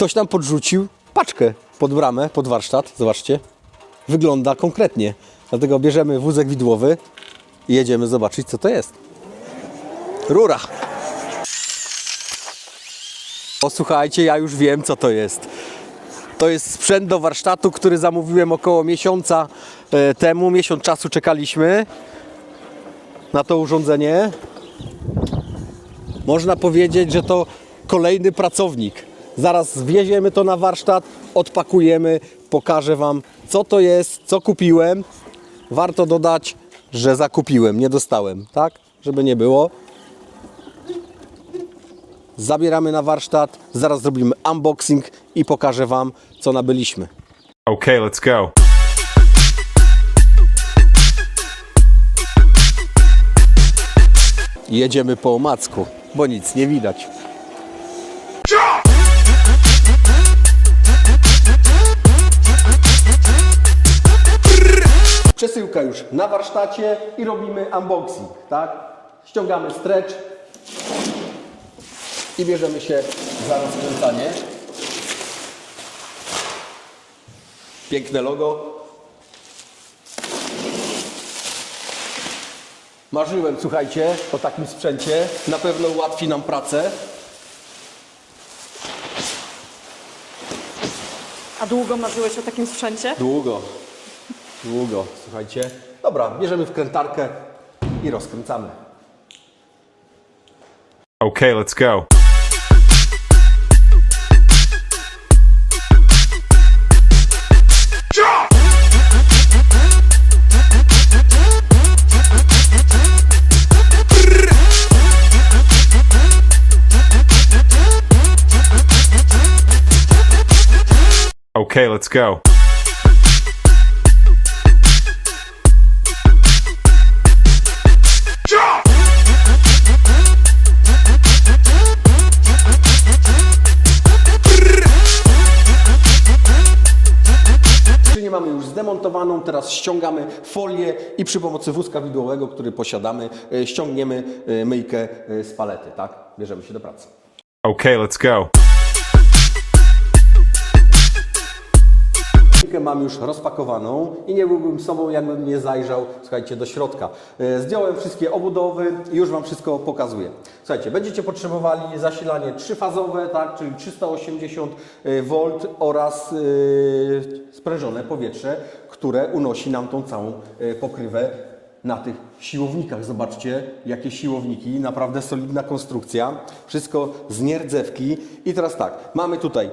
Ktoś nam podrzucił paczkę pod bramę, pod warsztat. Zobaczcie. Wygląda konkretnie. Dlatego bierzemy wózek widłowy i jedziemy zobaczyć, co to jest. Rura. O, słuchajcie, ja już wiem, co to jest. To jest sprzęt do warsztatu, który zamówiłem około miesiąca e, temu. Miesiąc czasu czekaliśmy na to urządzenie. Można powiedzieć, że to kolejny pracownik. Zaraz wieziemy to na warsztat, odpakujemy, pokażę Wam, co to jest, co kupiłem. Warto dodać, że zakupiłem, nie dostałem, tak? Żeby nie było. Zabieramy na warsztat, zaraz zrobimy unboxing i pokażę Wam, co nabyliśmy. Okay, let's go. Jedziemy po omacku, bo nic nie widać. Już na warsztacie i robimy unboxing, tak? Ściągamy stretch i bierzemy się za rozkręcanie. Piękne logo. Marzyłem, słuchajcie, o takim sprzęcie. Na pewno ułatwi nam pracę. A długo marzyłeś o takim sprzęcie? Długo, długo, słuchajcie. Dobra, bierzemy wkrętarkę i rozkręcamy. Okay, let's go. Okay, let's go. Zdemontowaną, teraz ściągamy folię i przy pomocy wózka widłowego, który posiadamy, e, ściągniemy e, myjkę e, z palety, tak? Bierzemy się do pracy. Okay, let's go. Mam już rozpakowaną i nie byłbym sobą, jakbym nie zajrzał, słuchajcie, do środka. E, Zdjąłem wszystkie obudowy i już Wam wszystko pokazuję. Słuchajcie, będziecie potrzebowali zasilanie trzyfazowe, tak, czyli 380 V oraz e, sprężone powietrze, które unosi nam tą całą e, pokrywę na tych siłownikach. Zobaczcie, jakie siłowniki, naprawdę solidna konstrukcja. Wszystko z nierdzewki. I teraz tak, mamy tutaj